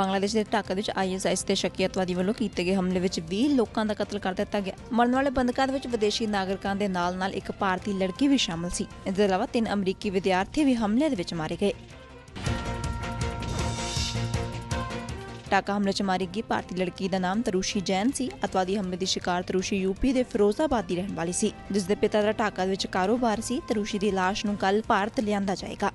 ਬੰਗਲਾਦੇਸ਼ ਦੇ ਢਾਕਾ ਵਿੱਚ ਆਈਐਸਆਈਐਸ ਦੇ ਸ਼ੱਕੀ ਵੱਲੋਂ ਕੀਤੇ ਗਏ ਹਮਲੇ ਵਿੱਚ 20 ਲੋਕਾਂ ਦਾ ਕਤਲ ਕਰ ਦਿੱਤਾ ਗਿਆ। ਮਰਨ ਵਾਲੇ ਬੰਦਕਾਂ ਦੇ ਵਿੱਚ ਵਿਦੇਸ਼ੀ ਨਾਗਰਿਕਾਂ ਦੇ ਨਾਲ-ਨਾਲ ਇੱਕ ਭਾਰਤੀ ਲੜਕੀ ਵੀ ਸ਼ਾਮਲ ਸੀ। ਇਸ ਦੇ ਇਲਾਵਾ ਤਿੰਨ ਅਮਰੀਕੀ ਵਿਦਿਆਰਥੀ ਵੀ ਹਮਲੇ ਦੇ ਵਿੱਚ ਮਾਰੇ ਗਏ। ਟਾਕਾ ਹਮਲੇ 'ਚ ਮਾਰੀ ਗਈ ਭਾਰਤੀ ਲੜਕੀ ਦਾ ਨਾਮ ਤਰੁਸ਼ੀ ਜੈਨ ਸੀ। ਅਤਵਾਦੀ ਹਮਲੇ ਦੀ ਸ਼ਿਕਾਰ ਤਰੁਸ਼ੀ ਯੂਪੀ ਦੇ ਫਿਰੋਜ਼ਾਬਾਦ ਦੀ ਰਹਿਣ ਵਾਲੀ ਸੀ। ਜਿਸ ਦੇ ਪਿਤਾ ਦਾ ਢਾਕਾ ਦੇ ਵਿੱਚ ਕਾਰੋਬਾਰ ਸੀ। ਤਰੂਸ਼ੀ ਦੀ ਲਾਸ਼ ਨੂੰ ਕੱਲ ਭਾਰਤ ਲਿਆਂਦਾ ਜਾਏਗਾ।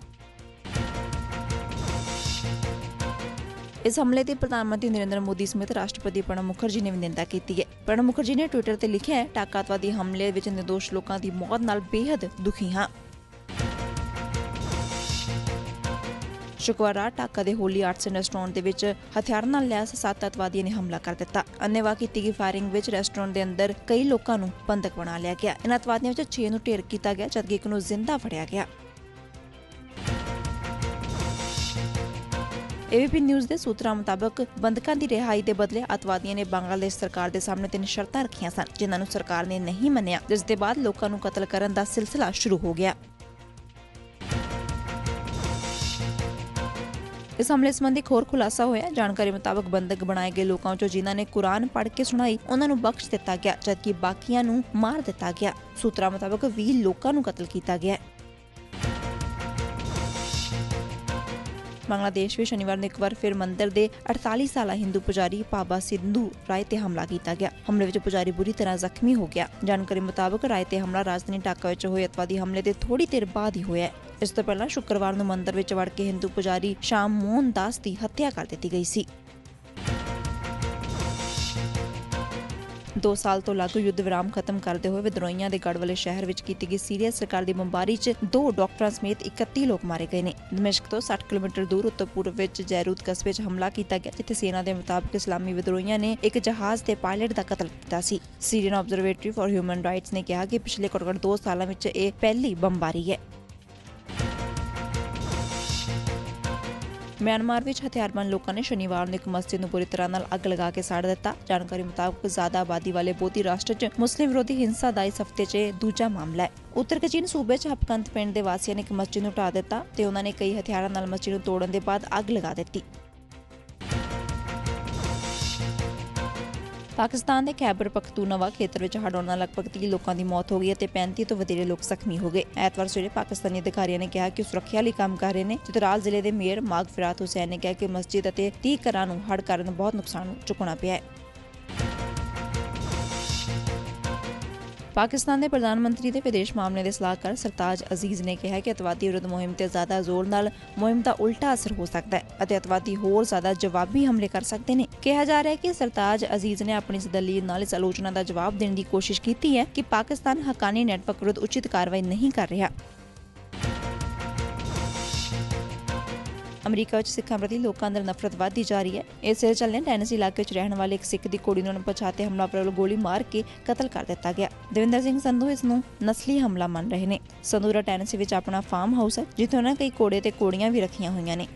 ਇਸ ਹਮਲੇ ਦੀ ਪ੍ਰਧਾਨ ਮੰਤਰੀ ਨਰਿੰਦਰ ਮੋਦੀ ਸਮੇਤ ਰਾਸ਼ਟਰਪਤੀ ਪ੍ਰਣਬ ਮੁਖਰਜੀ ਨੇ ਨਿੰਦਾ ਕੀਤੀ ਹੈ। ਪ੍ਰਣਬ ਮੁਖਰਜੀ ਨੇ ਟਵਿੱਟਰ ਤੇ ਲਿਖਿਆ ਹੈ, ਟਾਕਾਤਵਾਦੀ ਹਮਲੇ ਵਿੱਚ ਨਿਰਦੋਸ਼ ਲੋਕਾਂ ਦੀ ਮੌਤ ਨਾਲ ਬੇहद ਦੁਖੀ ਹਾਂ। ਸ਼ੁੱਕਰਵਾਰ ਰਾਤ ਢਾਕਾ ਦੇ ਹੋਲੀ ਆਰਟਸ ਐਂਡ ਰੈਸਟੋਰੈਂਟ ਦੇ ਵਿੱਚ ਹਥਿਆਰਾਂ ਨਾਲ ਲੈਸ ਸੱਤ ਅਤਵਾਦੀਆਂ ਨੇ ਹਮਲਾ ਕਰ ਦਿੱਤਾ। ਅੰਨੇਵਾ ਕੀਤੀ ਗਈ ਫਾਇਰਿੰਗ ਵਿੱਚ ਰੈਸਟੋਰੈਂਟ ਦੇ ਅੰਦਰ ਕਈ ਲੋਕਾਂ ਨੂੰ ਬੰਦਕ ਬਣਾ ਲਿਆ ਗਿਆ। ਇਹਨਾਂ ਅਤਵਾਦੀਆਂ ਵਿੱਚ 6 ਨੂੰ ਢੇਰ ਕੀਤਾ ਗਿਆ, ਜਦਕਿ ਇੱਕ ਨੂੰ ਜ਼ਿੰਦਾ ਫੜਿਆ ਗਿਆ। ਏਬੀਪੀ ਨਿਊਜ਼ ਦੇ ਸੂਤਰਾਂ ਮੁਤਾਬਕ ਬੰਦਕਾਂ ਦੀ ਰਿਹਾਈ ਦੇ ਬਦਲੇ ਅਤਵਾਦੀਆਂ ਨੇ ਬੰਗਲਾਦੇਸ਼ ਸਰਕਾਰ ਦੇ ਸਾਹਮਣੇ ਤਿੰਨ ਸ਼ਰਤਾਂ ਰੱਖੀਆਂ ਸਨ, ਜਿਨ੍ਹਾਂ ਨੂੰ ਸਰਕਾਰ ਨੇ ਨਹੀਂ ਮੰਨਿਆ, ਜਿਸ ਦੇ ਬਾਅਦ ਲੋਕਾਂ ਨੂੰ ਕਤਲ ਕਰਨ ਦਾ ਸਿਲਸਿਲਾ ਸ਼ੁਰੂ ਹੋ ਗਿਆ। ਇਸ ਹਮਲੇ ਸੰਬੰਧੀ ਹੋਰ ਖੁਲਾਸਾ ਹੋਇਆ। ਜਾਣਕਾਰੀ ਮੁਤਾਬਕ ਬੰਦਕ ਬਣਾਏ ਗਏ ਲੋਕਾਂ ਚੋਂ ਜਿਨ੍ਹਾਂ ਨੇ ਕੁਰਾਨ ਪੜ੍ਹ ਕੇ ਸੁਣਾਈ, ਉਹਨਾਂ ਨੂੰ ਬਖਸ਼ ਦਿੱਤਾ ਗਿਆ, ਜਦਕਿ ਬਾਕੀਆਂ ਨੂੰ ਮਾਰ ਦਿੱਤਾ ਗਿਆ। ਸੂਤਰਾਂ ਮੁਤਾਬਕ 20 ਲੋਕਾਂ ਨੂੰ ਕਤਲ ਕੀਤਾ ਗਿਆ ਬੰਗਲਾਦੇਸ਼ ਵਿੱਚ ਸ਼ਨੀਵਾਰ ਨੂੰ ਇੱਕ ਵਾਰ ਫਿਰ ਮੰਦਿਰ ਦੇ 48 ਸਾਲਾ ਹਿੰਦੂ ਪੁਜਾਰੀ ਬਾਬਾ ਸਿੰਧੂ ਰਾਏ ਤੇ ਹਮਲਾ ਕੀਤਾ ਗਿਆ ਹਮਲੇ ਵਿੱਚ ਪੁਜਾਰੀ ਬੁਰੀ ਤਰ੍ਹਾਂ ਜ਼ਖਮੀ ਹੋ ਗਿਆ ਜਾਣਕਾਰੀ ਮੁਤਾਬਕ ਰਾਏ ਤੇ ਹਮਲਾ ਰਾਜਧਾਨੀ ਢਾਕਾ ਵਿੱਚ ਹੋਏ ਅਤਵਾਦੀ ਹਮਲੇ ਦੇ ਥੋੜੀ ਦੇਰ ਬਾਅਦ ਹੀ ਹੋਇਆ ਇਸ ਤੋਂ ਪਹਿਲਾਂ ਸ਼ੁੱਕਰਵਾਰ ਨੂੰ ਮੰਦਿਰ ਵਿੱਚ ਵੜ ਕੇ ਹਿੰਦੂ ਪੁਜਾਰੀ ਸ਼ਾਮ ਮੋਹਨ ਦਾਸ ਦੀ ਹੱਤਿਆ ਕਰ ਦਿੱਤੀ ਗਈ ਸੀ 2 ਸਾਲ ਤੋਂ ਲਾਗੂ ਯੁੱਧ ਵਿਰਾਮ ਖਤਮ ਕਰਦੇ ਹੋਏ ਵਿਦਰੋਹੀਆਂ ਦੇ ਗੜ ਵਾਲੇ ਸ਼ਹਿਰ ਵਿੱਚ ਕੀਤੀ ਗਈ ਸੀਰੀਆ ਸਰਕਾਰ ਦੀ ਬੰਬਾਰੀ 'ਚ ਦੋ ਡਾਕਟਰਾਂ ਸਮੇਤ 31 ਲੋਕ ਮਾਰੇ ਗਏ ਨੇ। ਦਮਸ਼ਕ ਤੋਂ 60 ਕਿਲੋਮੀਟਰ ਦੂਰ ਉੱਤਰ ਪੂਰਬ ਵਿੱਚ ਜੈਰੂਦ ਕਸਬੇ 'ਚ ਹਮਲਾ ਕੀਤਾ ਗਿਆ, ਜਿੱਥੇ ਸੈਨਾ ਦੇ ਮੁਤਾਬਕ ਇਸਲਾਮੀ ਵਿਦਰੋਹੀਆਂ ਨੇ ਇੱਕ ਜਹਾਜ਼ ਦੇ ਪਾਇਲਟ ਦਾ ਕਤਲ ਕੀਤਾ ਸੀ। Syrian Observatory for Human Rights ਨੇ ਕਿਹਾ ਕਿ ਪਿਛਲੇ ਘੱਟੋ-ਘੱਟ 2 ਸਾਲਾਂ ਵਿੱਚ ਇਹ ਪਹਿਲੀ ਬੰਬਾਰੀ ਹੈ। ਮਿਆਂਮਾਰ ਵਿੱਚ ਹਥਿਆਰਬੰਦ ਲੋਕਾਂ ਨੇ ਸ਼ਨੀਵਾਰ ਨੂੰ ਇੱਕ ਮਸਜਿਦ ਨੂੰ ਪੂਰੀ ਤਰ੍ਹਾਂ ਨਾਲ ਅੱਗ ਲਗਾ ਕੇ ਸਾੜ ਦਿੱਤਾ। ਜਾਣਕਾਰੀ ਮੁਤਾਬਕ ਜ਼ਿਆਦਾ ਆਬਾਦੀ ਵਾਲੇ ਬੋਧੀ ਰਾਸ਼ਟਰ 'ਚ ਮੁਸਲਿਮ ਵਿਰੋਧੀ ਹਿੰਸਾ ਦਾ ਇਸ ਹਫ਼ਤੇ 'ਚ ਦੂਜਾ ਮਾਮਲਾ ਹੈ। ਉੱਤਰ ਕਚੀਨ ਸੂਬੇ 'ਚ ਹਪਕੰਤ ਪਿੰਡ ਦੇ ਵਾਸੀਆਂ ਨੇ ਇੱਕ ਮਸਜਿਦ ਨੂੰ ਢਾ ਦਿੱਤਾ ਤੇ ਉਹਨਾਂ ਨੇ ਕਈ ਹਥਿਆਰਾਂ ਨਾਲ ਮਸਜਿਦ ਨੂੰ ਤੋੜਨ ਦੇ ਬਾਅਦ ਅੱਗ ਲਗਾ ਦਿੱਤੀ। ਪਾਕਿਸਤਾਨ ਦੇ ਖੈਬਰ ਪਖਤੂਨਵਾ ਖੇਤਰ ਵਿੱਚ ਹੜ੍ਹ ਆਉਣ ਨਾਲ ਲਗਭਗ 30 ਲੋਕਾਂ ਦੀ ਮੌਤ ਹੋ ਗਈ ਅਤੇ 35 ਤੋਂ ਵਧੇਰੇ ਲੋਕ ਜ਼ਖਮੀ ਹੋ ਗਏ। ਐਤਵਾਰ ਸਵੇਰੇ ਪਾਕਿਸਤਾਨੀ ਅਧਿਕਾਰੀਆਂ ਨੇ ਕਿਹਾ ਕਿ ਉਹ ਸੁਰੱਖਿਆ ਲਈ ਕੰਮ ਕਰ ਰਹੇ ਨੇ। ਚਤਰਾਲ ਜ਼ਿਲ੍ਹੇ ਦੇ ਮੇਅਰ ਮਾਗ ਫਿਰਾਤ ਹੁਸੈਨ ਨੇ ਕਿਹਾ ਕਿ ਮਸਜਿਦ ਅਤੇ 30 ਘਰਾਂ ਨੂੰ ਹੜ੍ਹ ਕਾਰਨ ਬਹੁਤ ਨੁਕਸਾਨ ਚੁੱਕਣਾ ਪਿਆ ਹੈ। ਪਾਕਿਸਤਾਨ ਦੇ ਪ੍ਰਧਾਨ ਮੰਤਰੀ ਦੇ ਵਿਦੇਸ਼ ਮਾਮਲੇ ਦੇ ਸਲਾਹਕਾਰ ਸਰਤਾਜ ਅਜ਼ੀਜ਼ ਨੇ ਕਿਹਾ ਕਿ ਅਤਵਾਦੀ ਵਿਰੁੱਧ ਮੁਹਿੰਮ ਤੇ ਜ਼ਿਆਦਾ ਜ਼ੋਰ ਨਾਲ ਮੁਹਿੰਮ ਦਾ ਉਲਟਾ ਅਸਰ ਹੋ ਸਕਦਾ ਹੈ ਅਤੇ ਅਤਵਾਦੀ ਹੋਰ ਜ਼ਿਆਦਾ ਜਵਾਬੀ ਹਮਲੇ ਕਰ ਸਕਦੇ ਨੇ। ਕਿਹਾ ਜਾ ਰਿਹਾ ਹੈ ਕਿ ਸਰਤਾਜ ਅਜ਼ੀਜ਼ ਨੇ ਆਪਣੀ ਇਸ ਦਲੀਲ ਨਾਲ ਇਸ ਆਲੋਚਨਾ ਦਾ ਜਵਾਬ ਦੇਣ ਦੀ ਕੋਸ਼ਿਸ਼ ਕੀਤੀ ਹੈ ਕਿ ਪਾਕਿਸਤਾਨ ਹਕਾਨੀ ਨੈਟਵਰਕ ਵਿਰੁੱਧ ਉਚਿਤ ਕਾਰਵਾਈ ਨਹੀਂ ਕਰ ਰਿਹਾ। ਅਮਰੀਕਾ ਵਿੱਚ ਸਿੱਖਾਂ ਪ੍ਰਤੀ ਲੋਕਾਂ ਅੰਦਰ ਨਫ਼ਰਤ ਵੱਧਦੀ ਜਾ ਰਹੀ ਹੈ। ਇਸੇ ਦੇ ਚੱਲਦੇ ਟੈਨਸੀ ਇਲਾਕੇ ਵਿੱਚ ਰਹਿਣ ਵਾਲੇ ਇੱਕ ਸਿੱਖ ਦੀ ਕੁੜੀ ਨੂੰ ਅਣਪਛਾਤੇ ਹਮਲਾਵਰ ਵੱਲੋਂ ਗੋਲੀ ਮਾਰ ਕੇ ਕਤਲ ਕਰ ਦਿੱਤਾ ਗਿਆ। ਦਵਿੰਦਰ ਸਿੰਘ ਸੰਧੂ ਇਸ ਨੂੰ ਨਸਲੀ ਹਮਲਾ ਮੰਨ ਰਹੇ ਨੇ। ਸੰਧੂ ਦਾ ਟੈਨਸੀ ਵਿੱਚ ਆਪਣਾ ਫਾਰਮ ਹਾਊਸ ਹੈ, ਜਿੱਥੇ ਉਹਨਾਂ ਕਈ ਕੋੜੇ ਤੇ ਕੋੜੀਆਂ ਵੀ ਰੱਖੀਆਂ ਹੋਈਆਂ ਨੇ।